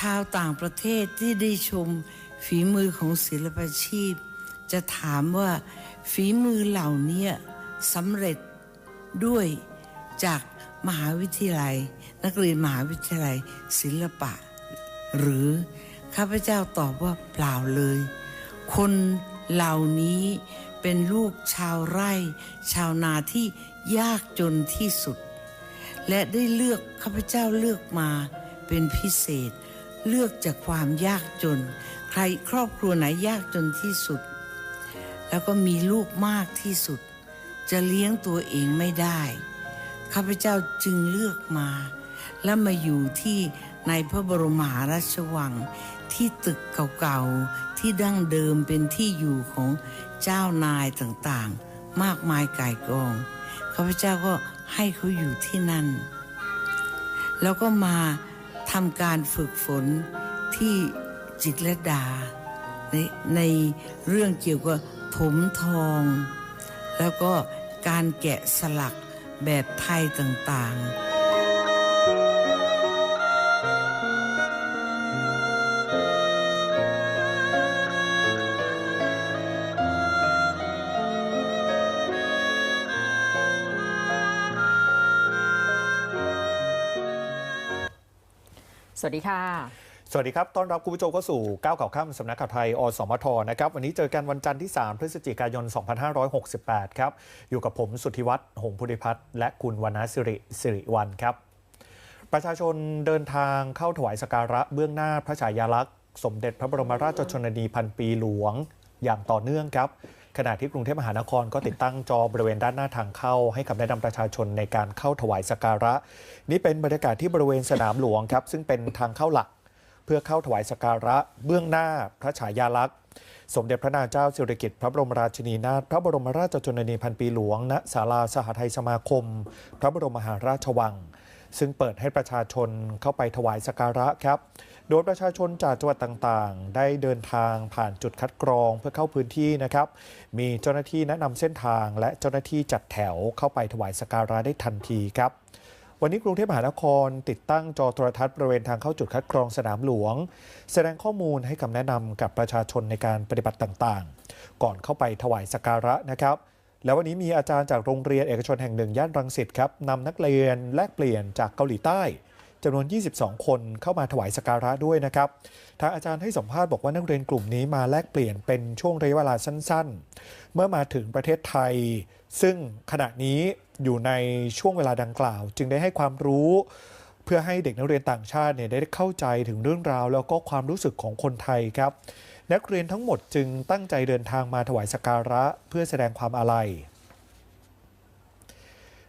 ชาวต่างประเทศที่ได้ชมฝีมือของศิลปาชีพ จะถามว่าฝีมือเหล่านี้สำเร็จด้วยจากมหาวิทยาลัย นักเรียนมหาวิทยาลัยศิลปะ หรือข้าพเจ้าตอบว่าเปล่าเลย คนเหล่านี้เป็นลูกชาวไร่ ชาวนาที่ยากจนที่สุด และได้เลือกข้าพเจ้าเลือกมาเป็นพิเศษ เลือกจากความยากจน ใครครอบครัวไหนยากจนที่สุด แล้วก็มีลูกมากที่สุด จะเลี้ยงตัวเองไม่ได้ข้าพเจ้าจึงเลือกมา และมาอยู่ที่ในพระบรมหาราชวังที่ตึกเก่าๆ ที่ดั้งเดิมเป็นที่อยู่ของเจ้านายต่างๆ มากมายก่ายกองข้าพเจ้าก็ให้เขาอยู่ที่นั่น แล้วก็มา ทำการฝึกฝนที่จิตรลดาในในเรื่องเกี่ยวกับถมทอง แล้วก็การแกะสลักแบบไทยต่างๆ สวัสดีค่ะ สวัสดีครับ ต้อนรับคุณผู้ชมเข้าสู่ก้าวข่าวข้ามสำนักข่าวไทย อสมท นะครับ วันนี้เจอกันวันจันทร์ที่ 3 พฤศจิกายน 2568 ครับ อยู่กับผมสุทธิวัฒน์ หงส์พุทธิพัฒน์ และคุณวรรณสิริสิริวัลครับ ประชาชนเดินทางเข้าถวายสกการะเบื้องหน้าพระฉายาลักษณ์ สมเด็จพระบรมราชชนนีพันปีหลวง อย่างต่อเนื่องครับขณะที่กรุงเทพมหานครก็ติดตั้งจอบริเวณด้านหน้าทางเข้า ให้คำแนะนำประชาชนในการเข้าถวายสกการะ นี่เป็นบรรยากาศที่บริเวณสนามหลวงครับ ซึ่งเป็นทางเข้าหลัก เพื่อเข้าถวายสกการะ เบื้องหน้าพระฉายาลักษณ์ สมเด็จพระนางเจ้าสิริกิติ์พระบรมราชินีนาถพระบรมราชชนนีพันปีหลวงณศาลาสหทัยสมาคม พระบรมมหาราชวัง ซึ่งเปิดให้ประชาชนเข้าไปถวายสกการะครับ โดยประชาชนจากจังหวัดต่างๆ ได้เดินทางผ่านจุดคัดกรองเพื่อเข้าพื้นที่นะครับ มีเจ้าหน้าที่แนะนำเส้นทาง และเจ้าหน้าที่จัดแถวเข้าไปถวายสกการะได้ทันทีครับวันนี้กรุงเทพมหานครติดตั้งจอโทรทัศน์บริเวณทางเข้าจุดคัดกรองสนามหลวง แสดงข้อมูลให้คำแนะนำกับประชาชนในการปฏิบัติต่างๆ ก่อนเข้าไปถวายสกการะนะครับ แล้ววันนี้มีอาจารย์จากโรงเรียนเอกชนแห่งหนึ่งย่านรังสิตครับนำนักเรียนแลกเปลี่ยนจากเกาหลีใต้ จำนวน 22 คนเข้ามาถวายสกการะด้วยนะครับ ทางอาจารย์ให้สัมภาษณ์บอกว่านักเรียนกลุ่มนี้มาแลกเปลี่ยนเป็นช่วงระยะเวลาสั้น ๆ เมื่อมาถึงประเทศไทย ซึ่งขณะนี้อยู่ในช่วงเวลาดังกล่าว จึงได้ให้ความรู้ เพื่อให้เด็กนักเรียนต่างชาติเนี่ยได้เข้าใจถึงเรื่องราว แล้วก็ความรู้สึกของคนไทยครับ นักเรียนทั้งหมดจึงตั้งใจเดินทางมาถวายสกการะเพื่อแสดงความอาลัย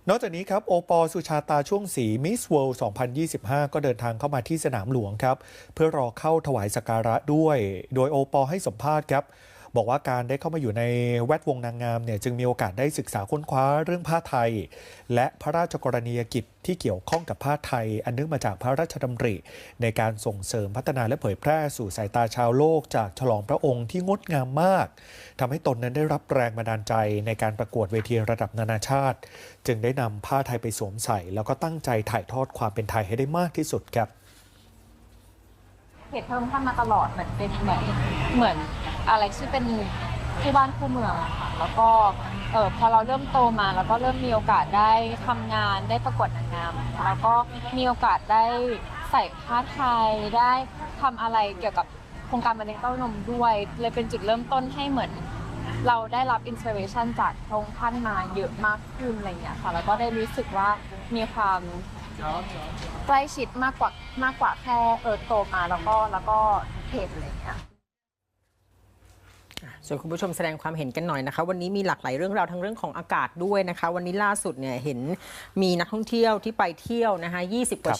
นอกจากนี้ครับโอปอลสุชาตาช่วงสีมิสเวิลด์2025 ก็เดินทางเข้ามาที่สนามหลวงครับ เพื่อรอเข้าถวายสักการะด้วย โดยโอปอลให้สัมภาษณ์ครับ บอกว่าการได้เข้ามาอยู่ในแวดวงนางงามเนี่ยจึงมีโอกาสได้ศึกษาค้นคว้าเรื่องผ้าไทย และพระราชกรณียกิจที่เกี่ยวข้องกับผ้าไทย อันเนื่องมาจากพระราชดำริ ในการส่งเสริมพัฒนาและเผยแพร่สู่สายตาชาวโลก จากฉลองพระองค์ที่งดงามมากทำให้ตนนั้นได้รับแรงบันดาลใจในการประกวดเวทีระดับนานาชาติ จึงได้นำผ้าไทยไปสวมใส่ แล้วก็ตั้งใจถ่ายทอดความเป็นไทยให้ได้มากที่สุดครับเพจเพิ่มขึ้นมาตลอดเหมือนเป็นเหมือนเหมือน อะไรที่เป็นคู่บ้านคู่เมืองอะค่ะแล้วก็เออพอเราเริ่มโตมาแล้วก็เริ่มมีโอกาสได้ทำงานได้ประกวดนางงามแล้วก็มีโอกาสได้ใส่ผ้าไทยได้ทำอะไรเกี่ยวกับโครงการมะเร็งเต้านมด้วย เลยเป็นจุดเริ่มต้นให้เหมือน เราได้รับอินสปิเรชันจากพระองค์ท่านมาเยอะมากขึ้นอะไรอย่างเงี้ยค่ะ แล้วก็ได้รู้สึกว่ามีความใกล้ชิดมากกว่ามากกว่าแค่เออโตมาแล้วก็แล้วก็เพจอะไรอย่างเงี้ย ส่วนคุณผู้ชมแสดงความเห็นกันหน่อยนะคะ วันนี้มีหลากหลายเรื่องราวทั้งเรื่องของอากาศด้วยนะคะ วันนี้ล่าสุดเนี่ยเห็นมีนักท่องเที่ยวที่ไปเที่ยวนะคะ20กว่าชี